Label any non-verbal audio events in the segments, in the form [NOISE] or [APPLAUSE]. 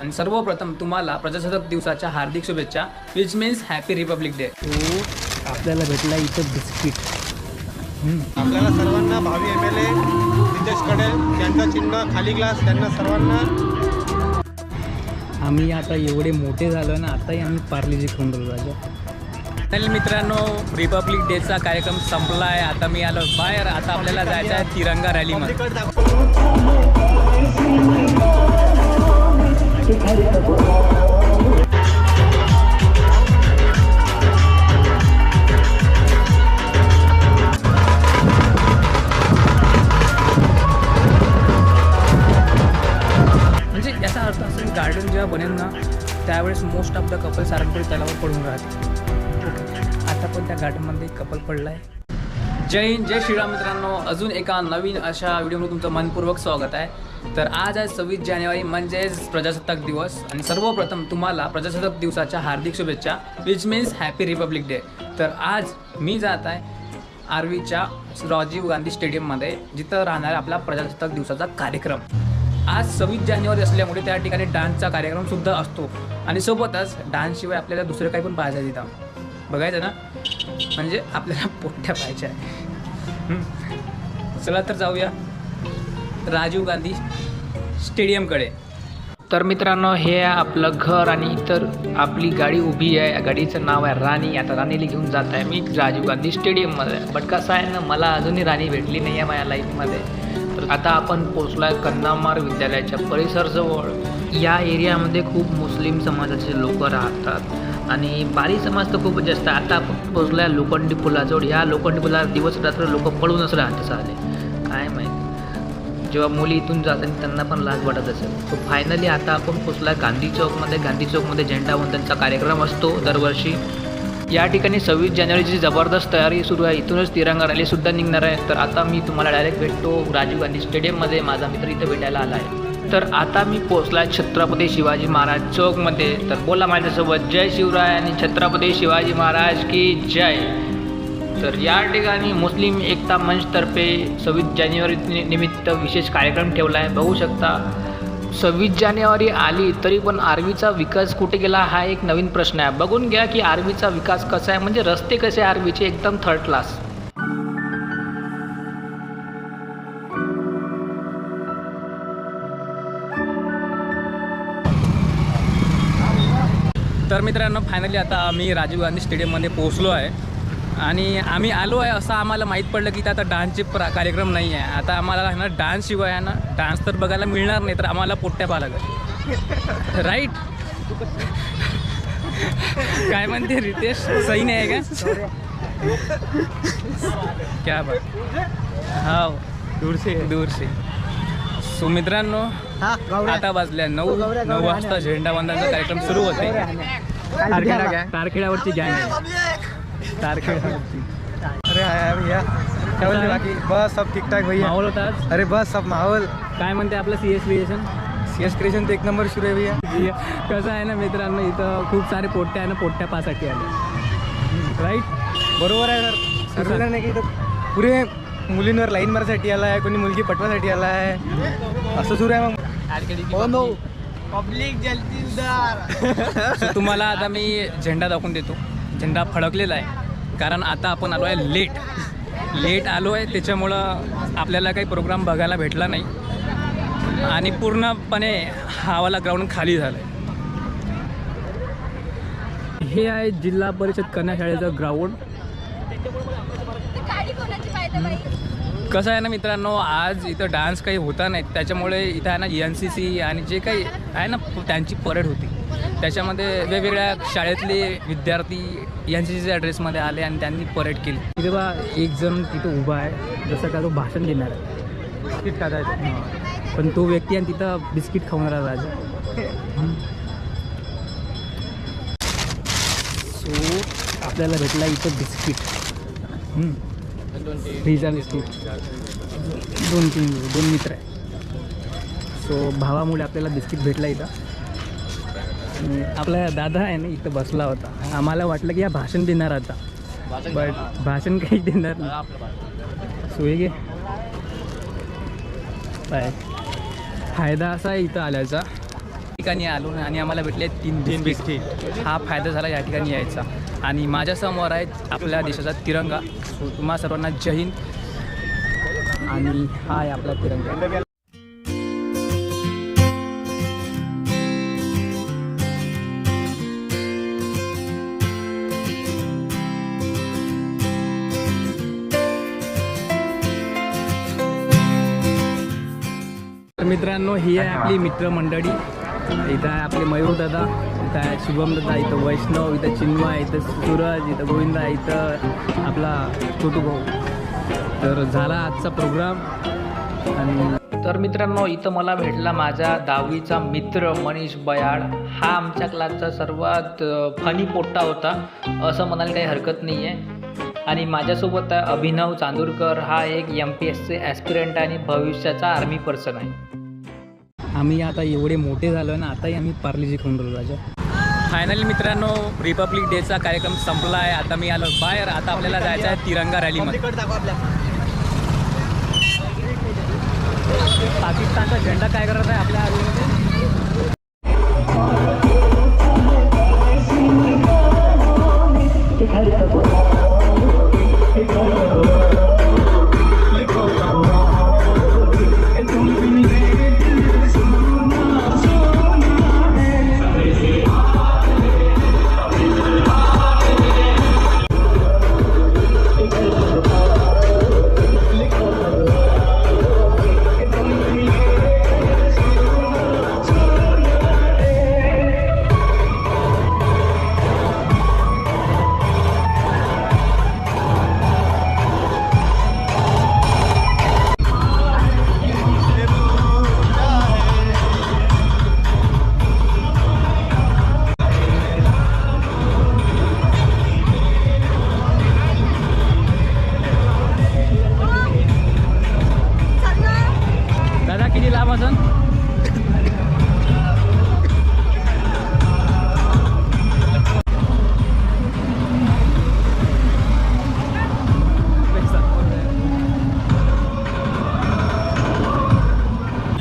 आणि सर्वप्रथम तुम्हाला प्रजासत्ताक दिवसाच्या हार्दिक शुभेच्छा which means happy republic day तो आपल्याला भेटला इथं बिस्किट. आपल्याला सर्वांना भावी M L A Nitesh Kadel त्यांचा चिन्ह खाली ग्लास त्यांना सर्वांना. आम्ही आता एवढे मोठे झालो ना आताही आम्ही पार्लेजी खाऊन राहिलो. राजा मित्रांनो रिपब्लिक डेचा कार्यक्रम संपला आहे आता मी आलो बाहेर. आता आपल्याला जायचं आहे तिरंगा रॅलीमध्ये म्हणजे याचा अर्थ असं गार्डन जेव्हा बनेल ना त्यावेळेस most of the couple Sarangpuri तलावर पडून राहते आता पण त्या गार्डनमध्ये कपल पडला आहे जय हिंद जय श्रीराम मित्रांनो. अजून एका नवीन अशा व्हिडिओमध्ये तुमचं मनपूर्वक स्वागत आहे. तर आज आहे सव्वीस जानेवारी म्हणजेच प्रजासत्ताक दिवस. आणि सर्वप्रथम तुम्हाला प्रजासत्ताक दिवसाच्या हार्दिक शुभेच्छा which means happy republic day तर आज मी जात आहे आर्वीच्या राजीव गांधी स्टेडियममध्ये जिथं राहणार आपला प्रजासत्ताक दिवसाचा कार्यक्रम. आज सव्वीस जानेवारी असल्यामुळे त्या ठिकाणी डान्सचा कार्यक्रम सुद्धा असतो. आणि सोबतच डान्सशिवाय आपल्याला दुसरं काही पण पाहायचं तिथं. बघायचं ना? म्हणजे आपल्याला पोट्या पाहायच्या आहे चला तर जाऊया राजीव गांधी स्टेडियमकडे. तर मित्रांनो हे आहे आपलं घर आणि इतर आपली गाडी उभी आहे. या गाडीचं नाव आहे राणी. आता राणीला घेऊन जात आहे मी राजीव गांधी स्टेडियममध्ये. बट कसं आहे ना मला अजूनही राणी भेटली नाही आहे माझ्या लाईफमध्ये तर आता आपण पोचलो आहे कन्नामार विद्यालयाच्या परिसरजवळ. या एरियामध्ये खूप मुस्लिम समाजाचे लोक राहतात. आणि बारी समाज तर खूपच जास्त आहे. आता आपण पोचलो आहे लोखंडी पुलाजवळ. या लोखंडी पुलावर दिवस रात्र लोक पळूनच राहते चालले काय माहीत? जेव्हा मुली इथून जातात त्यांना पण लाज वाटत असेल. सो फायनली आता आपण पोचला गांधी चौकमध्ये. गांधी चौकमध्ये झेंडावंदनचा कार्यक्रम असतो दरवर्षी. या ठिकाणी सव्वीस जानेवारीची जबरदस्त तयारी सुरू आहे इथूनच तिरंगा रॅलीसुद्धा निघणार आहे. तर आता मी तुम्हाला डायरेक्ट भेटतो राजीव गांधी स्टेडियममध्ये माझा मित्र इथं भेटायला आला आहे. तर आता मी पोचला छत्रपती शिवाजी महाराज चौकमध्ये. तर बोला माझ्यासोबत जय शिवराय आणि छत्रपती शिवाजी महाराज की जय. तर या ठिकाणी मुस्लिम एकता मंचतर्फे सव्वीस जानेवारी निमित्त विशेष कार्यक्रम ठेवला आहे. बघू शकता सव्वीस जानेवारी आली तरी पण आर्वीचा विकास कुठे गेला हा एक नवीन प्रश्न आहे. बघून घ्या की आर्वीचा विकास कसा आहे म्हणजे रस्ते कसे आहे आर्वीचे एकदम थर्ड क्लास तर मित्रांनो फायनली आता आम्ही राजीव गांधी स्टेडियममध्ये पोहोचलो आहे. आणि आम्ही आलो आहे असं आम्हाला माहीत पडलं की आता डान्सचे प्रा कार्यक्रम नाही आहे. आता आम्हाला आहे ना डान्स शिवाय आहे ना? डान्स तर बघायला मिळणार नाही तर आम्हाला पोट्ट्या पाहा लागेल. राईट काय म्हणते रितेश? सही नाही आहे का? क्या बात. हा दूरसे दूरसे सो मित्रांनो आता वाजल्या नऊ नऊ वाजता झेंडावंदनचा कार्यक्रम सुरू होते. तारखेडा तारखेड्यावरची गँग आहे अरे आया भैया क्या बोलते बाकी. बस सब ठीक ठाक भैया. माहोल होता आज? अरे बस सब माहौल. काय म्हणते आपलं C S creation C S creation तो एक नंबर शुरू आहे भैया. कसं आहे ना मित्रांनो इथं खूप सारे पोट्ट्या आहे ना पोट्ट्या पासाठी आले. राईट बरोबर आहे सर. सर्वजण नाही की इथं पुरे मुलींवर लाईन मारण्यासाठी आला आहे कोणी मुलगी पटवासाठी आला आहे असं सुरू आहे मग. पब्लिक जलदीदार. [LAUGHS] तुम्हाला आता मी झेंडा दाखवून देतो. झेंडा फडकलेला आहे. कारण आता आपण आलो आहे लेट लेट आलो आहे त्याच्यामुळं आपल्याला काही प्रोग्राम बघायला भेटला नाही. आणि पूर्णपणे हावाला ग्राउंड खाली झालं आहे हे आहे जिल्हा परिषद कन्या शाळेचं ग्राउंड कसं आहे ना मित्रांनो आज इथं डान्स काही होता नाही. त्याच्यामुळे इथं आहे ना एन सी सी आणि जे काही आहे ना त्यांची परेड होती. त्याच्यामध्ये वेगवेगळ्या शाळेतले विद्यार्थी एन सी सीच्या ड्रेसमध्ये आले आणि त्यांनी परेड केली. तिथे बा एक जण तिथं उभा आहे. जसं का तो भाषण देणार आहे. बिस्किट खायचं पण तो व्यक्ती आणि तिथं बिस्किट खाऊन राहिला राजा सो आपल्याला भेटला इथं बिस्किट. फ्रीजा बिस्किट दोन तीन दोन मित्र आहे. सो भावामुळे आपल्याला बिस्किट भेटला इथं. आपला दादा आहे ना इथं बसला होता. आम्हाला वाटलं की हा भाषण देणार आता. बट भाषण काही देणार नाही. सो हे फायदा असा आहे इथं आल्याचा. ठिकाणी आलो आणि आम्हाला भेटले तीन तीन बिस्किट. हा फायदा झाला या ठिकाणी यायचा. आणि माझ्यासमोर आहे आपल्या देशाचा तिरंगा. सो तुम्हा सर्वांना जय हिंद. आणि हा आहे आपला तिरंगा. तर मित्रांनो ही आहे आपली मित्रमंडळी. इथं आहे आपले मयूर दादा इथं आहे शुभम दादा इथं वैष्णव इथं चिन्मा इथं सूरज इथं गोविंदा इथं आपला छोटू भाऊ. तर झाला आजचा प्रोग्राम. आणि तर मित्रांनो इथं मला भेटला माझा दहावीचा मित्र मनीष बयाड हा आमच्या क्लासचा सर्वात फनी पोट्टा होता. असं म्हणायला काही हरकत नाही आहे आणि माझ्यासोबत आहे अभिनव चांदूरकर. हा एक एम पी एस ॲस्पिरंट आणि भविष्याचा आर्मी पर्सन आहे. आम्ही आता एवढे मोठे झालो ना आताही आम्ही पार्लेजी खाऊन राहिलो राजा. फायनली मित्रांनो रिपब्लिक डेचा कार्यक्रम संपला आहे. आता मी आलो बाहेर. आता आपल्याला जायचं आहे तिरंगा रॅलीमध्ये पाकिस्तानचा झेंडा काय करत आहे आपल्या आर्मीमध्ये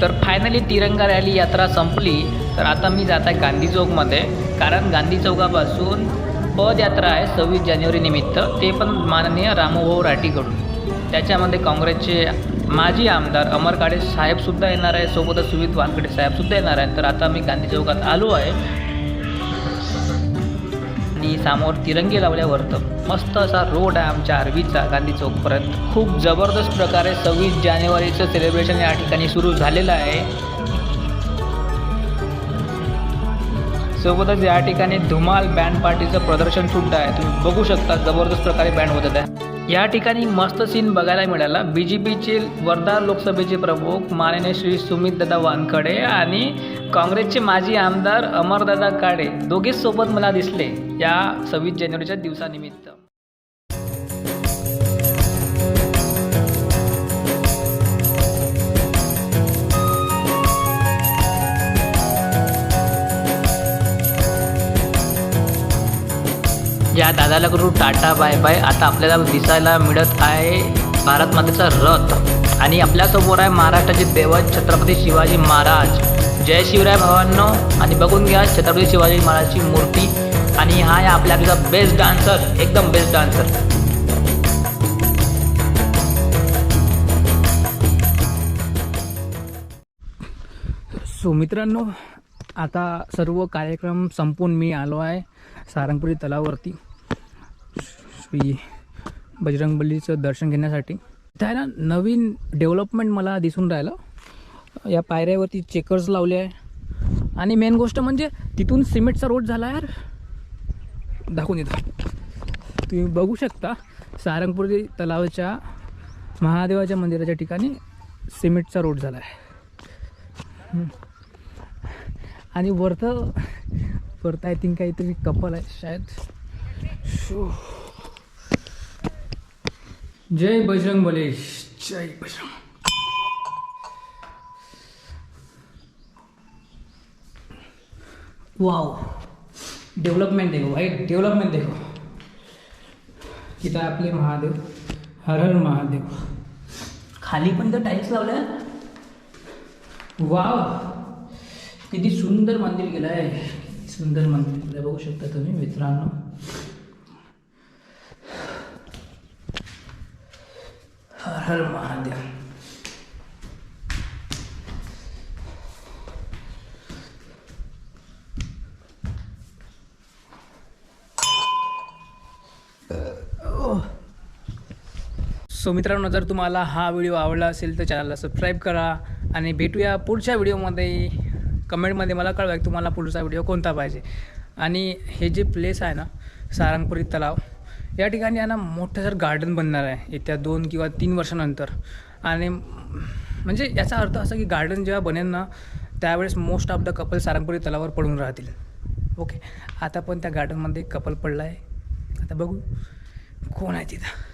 तर फायनली तिरंगा रॅली यात्रा संपली. तर आता मी जात आहे गांधी चौकमध्ये. कारण गांधी चौकापासून पदयात्रा आहे सव्वीस जानेवारी निमित्त. ते पण माननीय रामभाऊ राठीकडून. त्याच्यामध्ये काँग्रेसचे माजी आमदार अमर काळे साहेबसुद्धा येणार आहे. सोबतच सुमित वानकडे साहेबसुद्धा येणार आहेत. तर आता मी गांधी चौकात आलो आहे. आणि समोर तिरंगे लावल्यावर तर मस्त असा रोड आहे आमच्या आर्वीचा गांधी चौकपर्यंत खूप जबरदस्त प्रकारे सव्वीस जानेवारीचं सेलिब्रेशन या ठिकाणी सुरू झालेलं आहे. सोबतच या ठिकाणी धुमाल बँड पार्टीचं प्रदर्शन सुद्धा आहे. तुम्ही बघू शकता जबरदस्त प्रकारे बँड होत आहे. या ठिकाणी मस्त सीन बघायला मिळाला. बी जे पीचे वर्धा लोकसभेचे प्रमुख माननीय श्री सुमितदादा वानखडे आणि काँग्रेसचे माजी आमदार अमरदादा काळे दोघेच सोबत मला दिसले या सव्वीस जानेवारीच्या दिवसानिमित्त. या दादाला करू टाटा बाय बाय. आता आपल्याला दिसायला मिळत आहे भारत मातेचा रथ. आणि आपल्यासमोर आहे महाराष्ट्राचे दैवत छत्रपती शिवाजी महाराज. जय शिवराय भावांनो. आणि बघून घ्या छत्रपती शिवाजी महाराजची मूर्ती. आणि हा आहे आपल्याकडचा बेस्ट डान्सर एकदम बेस्ट डान्सर सो मित्रांनो आता सर्व कार्यक्रम संपून मी आलो आहे सारंगपुरी तलावरती श्री बजरंगबलीचं दर्शन घेण्यासाठी. त्याला नवीन डेव्हलपमेंट मला दिसून राहिलं. या पायऱ्यावरती चेकर्स लावले आहे. आणि मेन गोष्ट म्हणजे तिथून सिमेंटचा रोड झाला यार. दाखवून येतो तुम्ही बघू शकता सारंगपुरी तलावाच्या महादेवाच्या मंदिराच्या ठिकाणी सिमेंटचा रोड झाला आहे. आणि वरत वरत आय थिंक काहीतरी कपल आहे शायद. शो. जय बजरंग बली जय बजरंग. वाव डेव्हलपमेंट देखो भाई डेव्हलपमेंट देखो. इथं आपले महादेव हर हर महादेव. खाली पण तर टाईल्स लावल्या वाव किती सुंदर मंदिर गेलं आहे सुंदर मंदिर गेलं बघू शकता तुम्ही मित्रांनो. हर महादेव सो मित्रांनो जर तुम्हाला हा व्हिडिओ आवडला असेल तर चॅनलला सबस्क्राईब करा आणि भेटूया पुढच्या व्हिडिओमध्ये. कमेंटमध्ये मला कळवा की तुम्हाला पुढचा व्हिडिओ कोणता पाहिजे. आणि हे जे प्लेस आहे ना सारंगपुरी तलाव या ठिकाणी आहे ना मोठं जर गार्डन बनणार आहे येत्या दोन किंवा तीन वर्षानंतर. आणि म्हणजे याचा अर्थ असा की गार्डन जेव्हा बनेल ना त्यावेळेस most of the couple Sarangpuri तलावावर पडून राहतील. ओके आता पण त्या गार्डनमध्ये कपल पडला आहे आता बघू. कोण आहे तिथं?